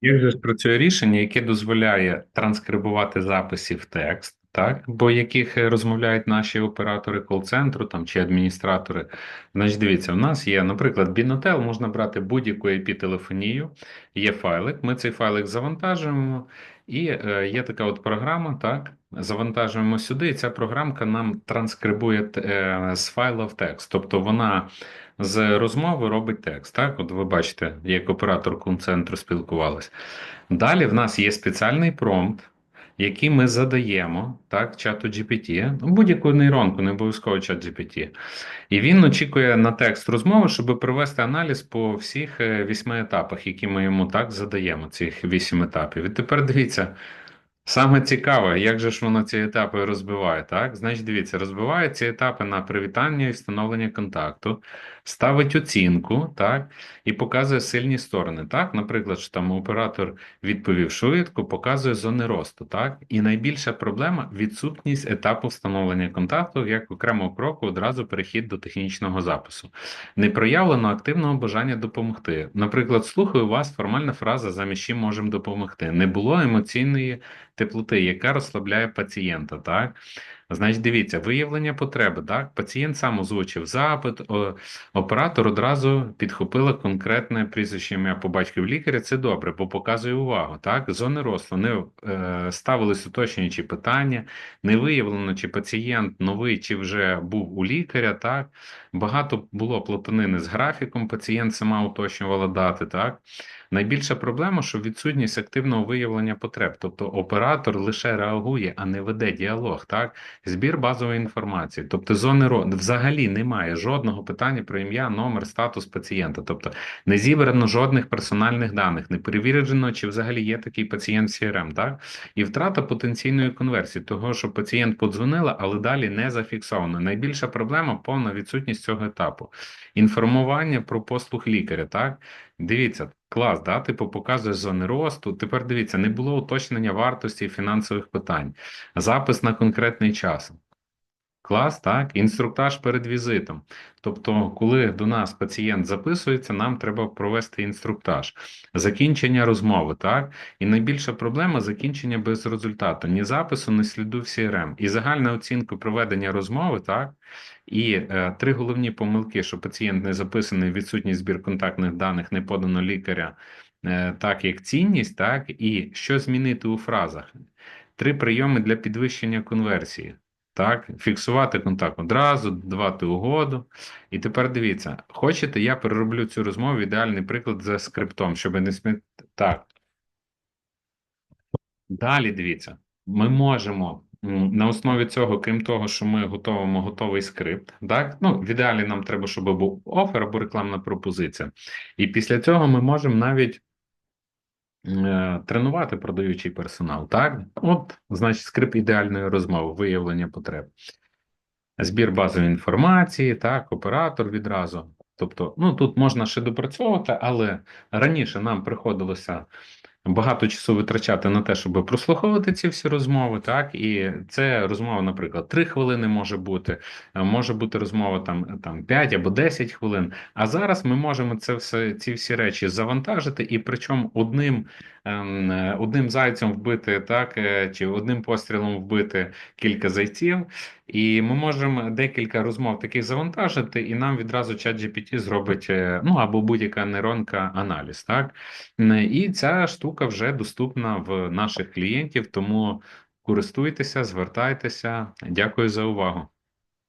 Як вже ж працює рішення, яке дозволяє транскрибувати записи в текст, так, бо яких е, розмовляють наші оператори кол-центру там чи адміністратори. Значить, дивіться, у нас є, наприклад, Бінотел, можна брати будь-яку IP-телефонію, є файлик, ми цей файлик завантажуємо, і е, є така от програма, так, завантажуємо сюди, і ця програмка нам транскрибує е, з файла в текст. Тобто вона з розмови робить текст. Так, от ви бачите, як оператор кол-центру спілкувалась. Далі в нас є спеціальний промпт, який ми задаємо так, чату GPT, ну, будь-яку нейронку, не обов'язково чат GPT. І він очікує на текст розмови, щоб провести аналіз по всіх е, вісьми етапах, які ми йому так задаємо, цих вісім етапів. І тепер дивіться. Саме цікаве, як же ж воно ці етапи розбиває, так? Значить, дивіться, розбиває ці етапи на привітання і встановлення контакту, ставить оцінку, так, і показує сильні сторони. Так, наприклад, що там оператор відповів швидко, показує зони росту, так. І найбільша проблема відсутність етапу встановлення контакту як окремого кроку одразу перехід до технічного запису. Не проявлено активного бажання допомогти. Наприклад, слухаю вас, формальна фраза замість чим можемо допомогти. Не було емоційної теплоти, яка розслабляє пацієнта. так? Значить, дивіться, виявлення потреби. так? Пацієнт сам озвучив запит, оператор одразу підхопила конкретне прізвище ім'я по батьків лікаря. Це добре, бо показує увагу. так? Зони росту не е, ставились уточнюючі питання, не виявлено, чи пацієнт новий, чи вже був у лікаря. так? Багато було плотанини з графіком, пацієнт сама уточнювала дати. так? Найбільша проблема, що відсутність активного виявлення потреб, тобто оператор лише реагує, а не веде діалог. Так, збір базової інформації, тобто зони роду взагалі немає жодного питання про ім'я, номер, статус пацієнта, тобто не зібрано жодних персональних даних, не перевірено, чи взагалі є такий пацієнт в CRM, так і втрата потенційної конверсії, того, що пацієнт подзвонила, але далі не зафіксовано. Найбільша проблема повна відсутність цього етапу. Інформування про послуг лікаря. Так, дивіться. Клас, да, типу показує зони росту. Тепер дивіться, не було уточнення вартості фінансових питань, запис на конкретний час. Клас, так, інструктаж перед візитом. Тобто, коли до нас пацієнт записується, нам треба провести інструктаж, закінчення розмови, так, і найбільша проблема закінчення без результату, ні запису, ні сліду в CRM. І загальна оцінка проведення розмови, так, і е, три головні помилки, що пацієнт не записаний, відсутність збір контактних даних, не подано лікаря, е, так як цінність, так, і що змінити у фразах. Три прийоми для підвищення конверсії. Так, фіксувати контакт одразу, давати угоду. І тепер дивіться, хочете, я перероблю цю розмову ідеальний приклад за скриптом, щоб не сміти. Так. Далі дивіться, ми можемо на основі цього, крім того, що ми готуємо готовий скрипт, так ну в ідеалі нам треба, щоб був офер або рекламна пропозиція. І після цього ми можемо навіть тренувати продаючий персонал. Так, от, значить, скрипт ідеальної розмови, виявлення потреб, збір базової інформації, так, оператор відразу. Тобто, ну тут можна ще допрацьовувати, але раніше нам приходилося багато часу витрачати на те, щоб прослуховувати ці всі розмови, так і це розмова, наприклад, 3 хвилини може бути, е, може бути розмова там там 5 або 10 хвилин. А зараз ми можемо це все ці всі речі завантажити, і причому одним ем, е, одним зайцем вбити, так е, чи одним пострілом вбити кілька зайців. І ми можемо декілька розмов таких завантажити, і нам відразу чат GPT зробить ну або будь-яка нейронка аналіз. Так і ця штука вже доступна в наших клієнтів, тому користуйтеся, звертайтеся. Дякую за увагу.